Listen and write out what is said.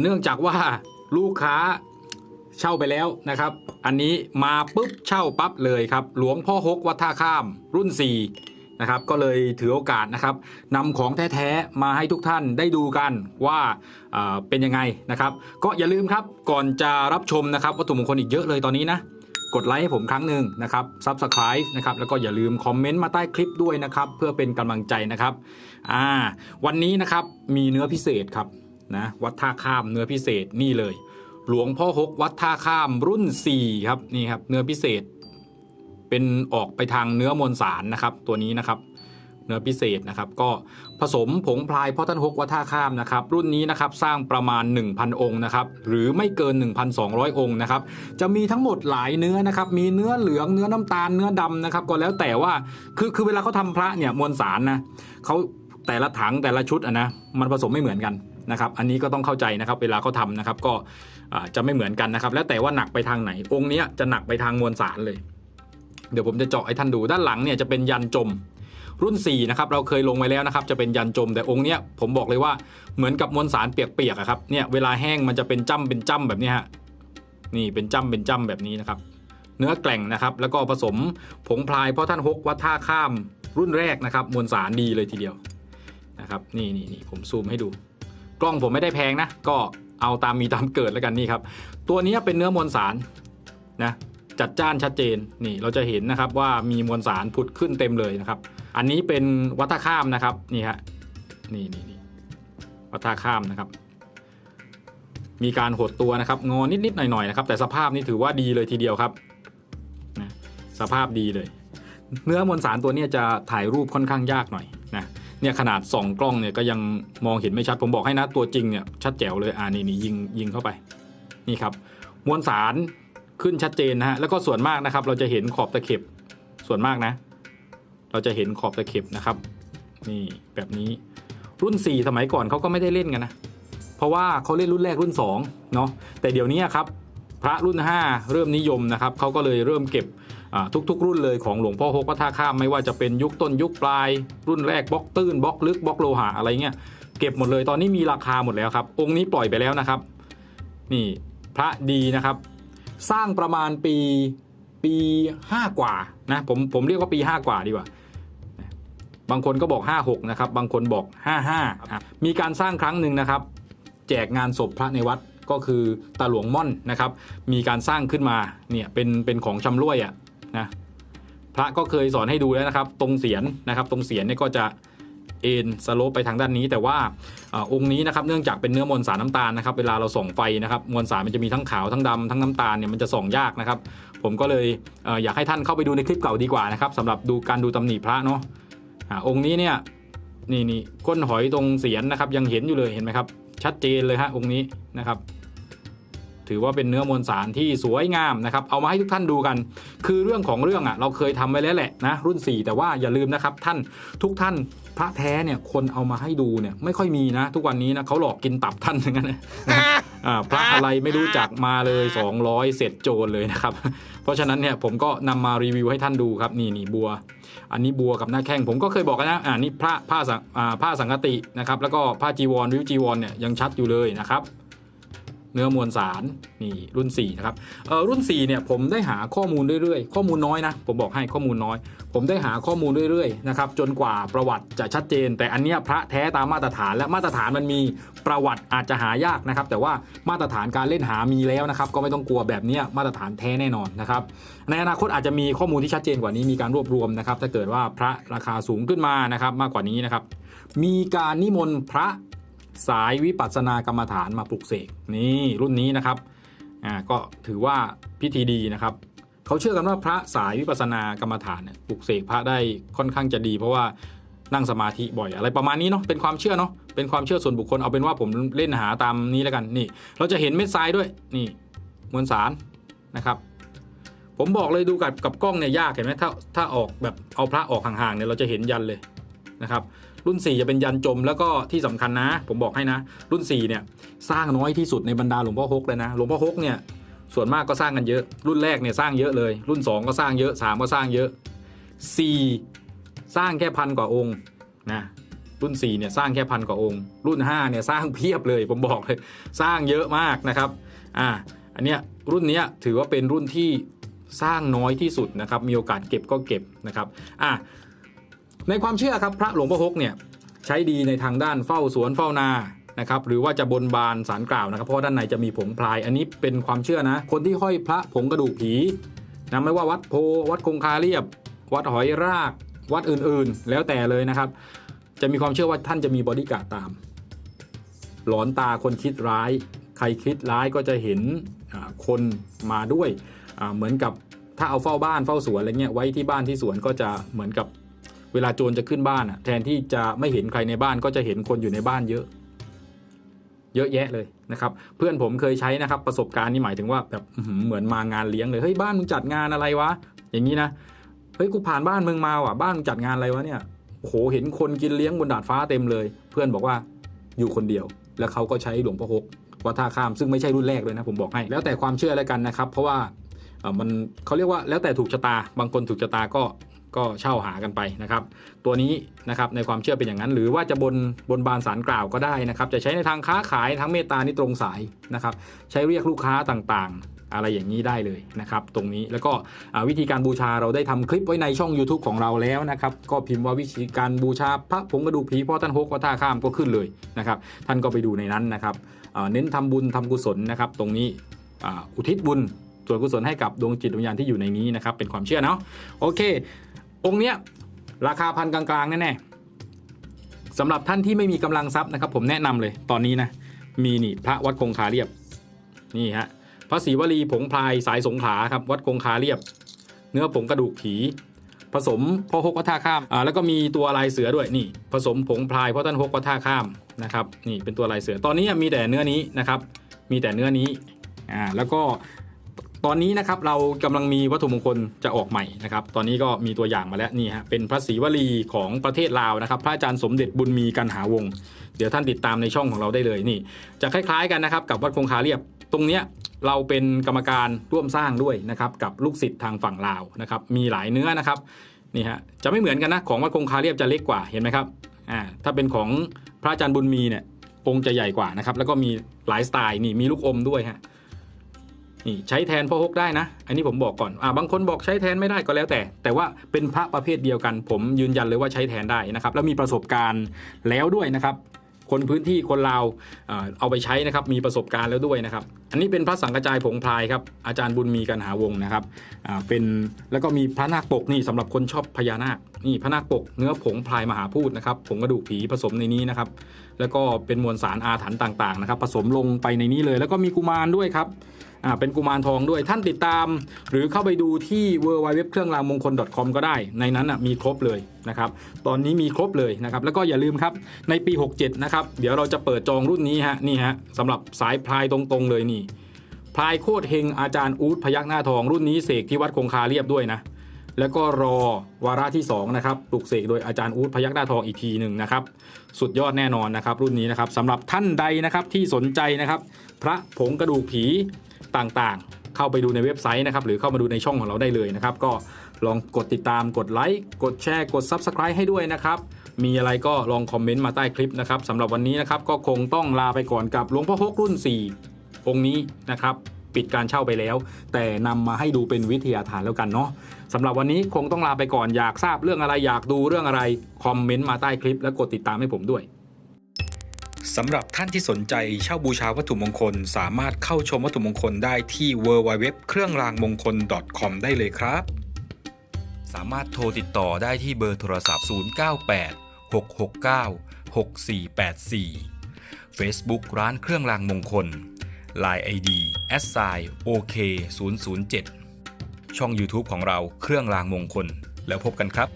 เนื่องจากว่าลูกค้าเช่าไปแล้วนะครับ อันนี้มาปุ๊บเช่าปั๊บเลยครับ หลวงพ่อฮกวัดท่าข้ามรุ่น 4 นะครับ ก็เลยถือโอกาสนะครับนำของแท้ๆ มาให้ทุกท่านได้ดูกันว่าเอ่อเป็นยังไงนะครับ ก็อย่าลืมครับก่อนจะรับชมนะครับวัตถุมงคลอีกเยอะเลยตอนนี้นะกดไลค์ให้ผมครั้งหนึ่งนะครับ Subscribe นะครับ แล้วก็อย่าลืมคอมเมนต์มาใต้คลิปด้วยนะครับ เพื่อเป็นกำลังใจนะครับ อ่า วันนี้นะครับมีเนื้อพิเศษครับ นะวัดท่าข้ามเนื้อพิเศษนี่เลย หลวงพ่อฮกวัดท่าข้ามรุ่น 4 ครับนี่ครับเนื้อพิเศษ เป็นออกไปทางเนื้อมวลสารนะครับ ตัวนี้นะครับเนื้อพิเศษนะครับก็ผสมผงพลายพ่อท่านฮกวัดท่าข้ามนะครับ รุ่นนี้นะครับสร้างประมาณ 1,000 องค์นะครับหรือไม่เกิน 1,200 องค์นะครับจะมีทั้งหมดหลายเนื้อนะครับมีเนื้อเหลืองเนื้อน้ำตาลเนื้อดำนะครับก็แล้วแต่ว่าคือคือเวลาเขาทำพระเนี่ยมวลสารนะเขาแต่ละถังแต่ละชุดอะนะมันผสมไม่เหมือนกัน นะครับอันนี้ก็ต้องเข้าใจนะครับเวลาเขาทำนะครับก็จะไม่เหมือนกันนะครับ แล้วแต่ว่าหนักไปทางไหน องค์นี้จะหนักไปทางมวลสารเลย เดี๋ยวผมจะเจาะให้ท่านดูด้านหลังเนี่ยจะเป็นยันจมรุ่น4นะครับเราเคยลงไว้แล้วนะครับจะเป็นยันจมแต่องค์เนี้ยผมบอกเลยว่าเหมือนกับมวลสารเปียกๆครับเนี่ยเวลาแห้งมันจะเป็นจ้ำเป็นจ้ำแบบนี้ฮะนี่เป็นจ้ำเป็นจ้ำแบบนี้นะครับ เนื้อแกล่งนะครับ แล้วก็ผสมผงพลายเพราะท่านฮกวัดท่าข้ามรุ่นแรกนะครับ มวลสารดีเลยทีเดียวนะครับนี่นี่นี่ผมซูมให้ดู กล้องผมไม่ได้แพงนะ ก็เอาตามมีตามเกิดแล้วกันนี่ครับ ตัวนี้เป็นเนื้อมวลสารนะจัดจ้านชัดเจนนี่เราจะเห็นนะครับว่ามีมวลสารผุดขึ้นเต็มเลยนะครับ อันนี้เป็นวัดท่าข้ามนะครับนี่ฮะนี่นี่นี่วัดท่าข้ามนะครับ มีการหดตัวนะครับงอนิดๆหน่อยๆนะครับ แต่สภาพนี่ถือว่าดีเลยทีเดียวครับนะสภาพดีเลย เนื้อมวลสารตัวนี้จะถ่ายรูปค่อนข้างยากหน่อยนะ เนี่ยขนาดส่องกล้องเนี่ยก็ยังมองเห็นไม่ชัดผมบอกให้นะตัวจริงเนี่ยชัดแจ๋วเลยอ่านี่นี่ยิงยิงเข้าไปนี่ครับมวลสารขึ้นชัดเจนนะฮะแล้วก็ส่วนมากนะครับ เราจะเห็นขอบตะเข็บส่วนมากนะ เราจะเห็นขอบตะเข็บนะครับ นี่แบบนี้รุ่น 4 สมัยก่อนเขาก็ไม่ได้เล่นกันนะเพราะว่าเขาเล่นรุ่นแรกรุ่น2เนาะแต่เดี๋ยวนี้ครับพระรุ่น 5 เริ่มนิยมนะครับเขาก็เลยเริ่มเก็บ ทุกๆ รุ่นเลยของหลวงพ่อฮกวัดท่าข้ามไม่ว่าจะเป็นยุคต้นยุคปลาย รุ่นแรกบล็อกตื้นบล็อกลึกบล็อกโลหะอะไรเงี้ยเก็บหมดเลยตอนนี้มีราคาหมดแล้วครับ องค์นี้ปล่อยไปแล้วนะครับ นี่พระดีนะครับ สร้างประมาณปีปี5กว่านะผมผมเรียกว่าปี 5 กว่าดีกว่า บางคนก็บอก 56 นะครับ บางคนบอก 55 มีการสร้างครั้งหนึ่งนะครับ แจกงานศพพระในวัดก็คือตาหลวงม่อนนะครับ มีการสร้างขึ้นมาเนี่ยเป็นเป็นของชำร่วยอะ่ะ นะพระก็เคยสอนให้ดูแล้วนะครับ ตรงเสียนนะครับ ตรงเสียนเนี่ยก็จะเอ็นสโลปไปทางด้านนี้ แต่ว่าอองค์นี้นะครับเนื่องจากเป็นเนื้อมวลสารน้ำตาลนะครับ เวลาเราส่องไฟนะครับมวลสารมันจะมีทั้งขาวทั้งดำทั้งน้ำตาลเนี่ยมันจะส่องยากนะครับ ผมก็เลยเออยากให้ท่านเข้าไปดูในคลิปเก่าดีกว่านะครับสำหรับดูการดูตำหนิพระเนาะอองค์นี้เนี่ยนี่นี่ก้นหอยตรงเสียนนะครับยังเห็นอยู่เลยเห็นไหมครับ ชัดเจนเลยฮะองค์นี้นะครับ ถือว่าเป็นเนื้อมวลสารที่สวยงามนะครับ เอามาให้ทุกท่านดูกัน คือเรื่องของเรื่องอะเราเคยทำไว้แล้วแหละนะรุ่น 4 แต่ว่าอย่าลืมนะครับท่านทุกท่านพระแท้เนี่ยคนเอามาให้ดูเนี่ยไม่ค่อยมีนะ ทุกวันนี้นะเขาหลอกกินตับท่านอย่างนั้นนะพระอะไรไม่รู้จักมาเลย 200 เสร็จโจรเลยนะครับ เพราะฉะนั้นเนี่ยผมก็นำมารีวิวให้ท่านดูครับนี่นี่บัว อันนี้บัวกับหน้าแข้งผมก็เคยบอกแล้วนะอ่านี่พระผ้าสังผ้าสังกตินะครับแล้วก็ผ้าจีวรวิวจีวรเนี่ยยังชัดอยู่เลยนะครับ เนื้อมวลสารนี่รุ่น4นะครับเออรุ่น4เนี่ยผมได้หาข้อมูลเรื่อยๆ ข้อมูลน้อยนะผมบอกให้ข้อมูลน้อย ผมได้หาข้อมูลเรื่อยๆนะครับจนกว่าประวัติจะชัดเจน แต่อันเนี้ยพระแท้ตามมาตรฐานและมาตรฐานมันมีประวัติอาจจะหายากนะครับ แต่ว่ามาตรฐานการเล่นหามีแล้วนะครับก็ไม่ต้องกลัวแบบเนี้ยมาตรฐานแท้แน่นอนนะครับในอนาคตอาจจะมีข้อมูลที่ชัดเจนกว่านี้มีการรวบรวมนะครับถ้าเกิดว่าพระราคาสูงขึ้นมานะครับมากกว่านี้นะครับมีการนิมนต์พระ สายวิปัสสนากรรมฐานมาปลุกเสกนี่รุ่นนี้นะครับอ่าก็ถือว่าพิธีดีนะครับเขาเชื่อกันว่าพระสายวิปัสสนากรรมฐานเนี่ยปลุกเสกพระได้ค่อนข้างจะดี เพราะว่านั่งสมาธิบ่อยอะไรประมาณนี้เนาะเป็นความเชื่อเนาะเป็นความเชื่อส่วนบุคคลเอาเป็นว่าผมเล่นหาตามนี้แล้วกันนี่ เราจะเห็นเม็ดทรายด้วยนี่มวลสารนะครับ ผมบอกเลยดูกับกับกล้องเนี่ยยากเห็นไหมถ้าถ้าออกแบบเอาพระออกห่างๆเนี่ยเราจะเห็นยันเลยนะครับ รุ่น 4 จะเป็นยันจมแล้วก็ที่สำคัญนะ ผมบอกให้นะ รุ่น4เนี่ยสร้างน้อยที่สุดในบรรดาหลวงพ่อฮกเลยนะหลวงพ่อฮกเนี่ยส่วนมากก็สร้างกันเยอะ รุ่นแรกเนี่ยสร้างเยอะเลย รุ่น 2 ก็สร้างเยอะ 3 ก็สร้างเยอะ 4 สร้างแค่พันกว่าองค์นะรุ่น4เนี่ยสร้างแค่พันกว่าองค์ รุ่น5เนี่ยสร้างเพียบเลยผมบอกเลยสร้างเยอะมากนะครับอ่าอันเนี้ยรุ่นเนี้ยถือว่าเป็นรุ่นที่สร้างน้อยที่สุดนะครับมีโอกาสเก็บก็เก็บนะครับอะ ในความเชื่อครับพระหลวงพ่อฮกเนี่ยใช้ดีในทางด้านเฝ้าสวนเฝ้านานะครับหรือว่าจะบนบานสารกล่าวนะครับ เพราะด้านในจะมีผงพลาย อันนี้เป็นความเชื่อนะ คนที่ห้อยพระผงกระดูกผีนะไม่ว่าวัดโพวัดคงคาเรียบ วัดหอยราก วัดอื่นๆ แล้วแต่เลยนะครับ จะมีความเชื่อว่าท่านจะมีบอดี้การ์ดตาม หลอนตาคนคิดร้าย ใครคิดร้ายก็จะเห็นคนมาด้วยเหมือนกับถ้าเอาเฝ้าบ้านเฝ้าสวนอะไรเงี้ยไว้ที่บ้านที่สวนก็จะเหมือนกับ เวลาโจรจะขึ้นบ้านอะแทนที่จะไม่เห็นใครในบ้านก็จะเห็นคนอยู่ในบ้านเยอะ เยอะแยะเลยนะครับ เพื่อนผมเคยใช้นะครับ ประสบการณ์นี่หมายถึงว่าแบบเหมือนมางานเลี้ยงเลยเฮ้ยบ้านมึงจัดงานอะไรวะอย่างนี้นะเฮ้ยกูผ่านบ้านมึงมาว่ะบ้านมึงจัดงานอะไรวะเนี่ยโโหเห็นคนกินเลี้ยงบนดาดฟ้าเต็มเลย เพื่อนบอกว่าอยู่คนเดียว แล้วเขาก็ใช้หลวงพ่อฮกวัดท่าข้ามซึ่งไม่ใช่รุ่นแรกเลยนะผมบอกให้ แล้วแต่ความเชื่อแล้วกันนะครับ เพราะว่ามันเขาเรียกว่าแล้วแต่ถูกชะตา บางคนถูกชะตาก็ ก็เช่าหากันไปนะครับ ตัวนี้นะครับในความเชื่อเป็นอย่างนั้น หรือว่าจะบนบนบานสารกล่าวก็ได้นะครับ จะใช้ในทางค้าขายทั้งเมตตานี่ตรงสายนะครับ ใช้เรียกลูกค้าต่างๆ อะไรอย่างนี้ได้เลยนะครับ ตรงนี้แล้วก็วิธีการบูชาเราได้ทำคลิปไว้ในช่อง YouTube ของเราแล้วนะครับ ก็พิมพ์ว่าวิธีการบูชาพระผงกระดูกผีพ่อท่านฮกวัดท่าข้ามก็ขึ้นเลยนะครับ ท่านก็ไปดูในนั้นนะครับเน้นทำบุญทำกุศลนะครับ ตรงนี้อุทิศบุญ ส่วนกุศลให้กับดวงจิตวิญญาณที่อยู่ในนี้นะครับ เป็นความเชื่อเนาะโอเค องค์เนี้ยราคาพันกลางๆแน่ๆสำหรับท่านที่ไม่มีกำลังทรัพย์นะครับ ผมแนะนำเลยตอนนี้นะมีนี่พระวัดคงคาเรียบนี่ฮะพระศรีวลีผงพลายสายสงขาครับวัดคงคาเรียบ เนื้อผงกระดูกผี ผสมพ่อฮกวัดท่าข้ามอ่าแล้วก็มีตัวลายเสือด้วยนี่ ผสมผงพลายพ่อท่านฮกวัดท่าข้ามนะครับนี่เป็นตัวลายเสือตอนนี้มีแต่เนื้อนี้นะครับมีแต่เนื้อนี้อ่าแล้วก็ ตอนนี้นะครับเรากำลังมีวัตถุมงคลจะออกใหม่นะครับ ตอนนี้ก็มีตัวอย่างมาแล้วนี่ฮะเป็นพระศรีวลีของประเทศลาวนะครับ พระอาจารย์สมเด็จบุญมีกันหาวง เดี๋ยวท่านติดตามในช่องของเราได้เลยนี่ จะคล้ายๆกันนะครับกับวัดคงคาเรียบ ตรงเนี้ยเราเป็นกรรมการร่วมสร้างด้วยนะครับกับลูกศิษย์ทางฝั่งลาวนะครับมีหลายเนื้อนะครับนี่ฮะจะไม่เหมือนกันนะของวัดคงคาเรียบจะเล็กกว่าเห็นไหมครับอ่าถ้าเป็นของพระอาจารย์บุญมีเนี่ยองค์จะใหญ่กว่านะครับแล้วก็มีหลายสไตล์นี่มีลูกอมด้วยฮะ นี่ใช้แทนพ่อฮกได้นะ อันนี้ผมบอกก่อนอ่าบางคนบอกใช้แทนไม่ได้ก็แล้วแต่ แต่ว่าเป็นพระประเภทเดียวกัน ผมยืนยันเลยว่าใช้แทนได้นะครับ แล้วมีประสบการณ์แล้วด้วยนะครับ คนพื้นที่คนลาวเอ่อเอาไปใช้นะครับ มีประสบการณ์แล้วด้วยนะครับ อันนี้เป็นพระสังกระจายผงพลายครับ อาจารย์บุญมีกันหาวงนะครับเป็นแล้วก็มีพระนาคปกนี่สำหรับคนชอบพญานาคนี่พระนาคปกเนื้อผงพลายมหาพูดนะครับผงกระดูกผีผสมในนี้นะครับ แล้วก็เป็นมวลสารอาถรรพ์ต่างๆนะครับ ผสมลงไปในนี้เลย แล้วก็มีกุมารด้วยครับ อ่าเป็นกุมารทองด้วยท่านติดตาม หรือเข้าไปดูที่ w w w เครื่องรางมงคล .com ก็ได้ ในนั้นอะมีครบเลยนะครับตอนนี้มีครบเลยนะครับแล้วก็อย่าลืมครับในปี 67 นะครับ เดี๋ยวเราจะเปิดจองรุ่นนี้ฮะนี่ฮะสำหรับสายพลายตรงๆเลยนี่พลายโคตรเฮงอาจารย์อู๊ดพยักหน้าทองรุ่นนี้เสกที่วัดคงคาเรียบด้วยนะแล้วก็รอวาระที่2นะครับปลุกเสกโดยอาจารย์อู๊ดพยักหน้าทองอีกทีหนึ่งนะครับ สุดยอดแน่นอนนะครับ รุ่นนี้นะครับสำหรับท่านใดนะครับที่สนใจนะครับ พระผงกระดูกผี ต่างๆ เข้าไปดูในเว็บไซต์นะครับ หรือเข้ามาดูในช่องของเราได้เลยนะครับ ก็ลองกดติดตามกดไลค์กดแชร์กด Subscribe ให้ด้วยนะครับ มีอะไรก็ลองคอมเมนต์มาใต้คลิปนะครับสำหรับวันนี้นะครับก็คงต้องลาไปก่อนกับหลวงพ่อฮกรุ่น 4 องค์นี้นะครับปิดการเช่าไปแล้ว แต่นำมาให้ดูเป็นวิทยาทานแล้วกันเนาะสำหรับวันนี้คงต้องลาไปก่อนอยากทราบเรื่องอะไรอยากดูเรื่องอะไรคอมเมนต์มาใต้คลิป และกดติดตามให้ผมด้วย สำหรับท่านที่สนใจเช่าบูชาวัตถุมงคล สามารถเข้าชมวัตถุมงคลได้ที่ www เครื่องรางมงคล .com ได้เลยครับ สามารถโทรติดต่อได้ที่เบอร์โทรศัพท์ 098 669 6484 Facebook ร้านเครื่องรางมงคล Line ID s i OK 007ช่อง YouTube ของเราเครื่องรางมงคล แล้วพบกันครับ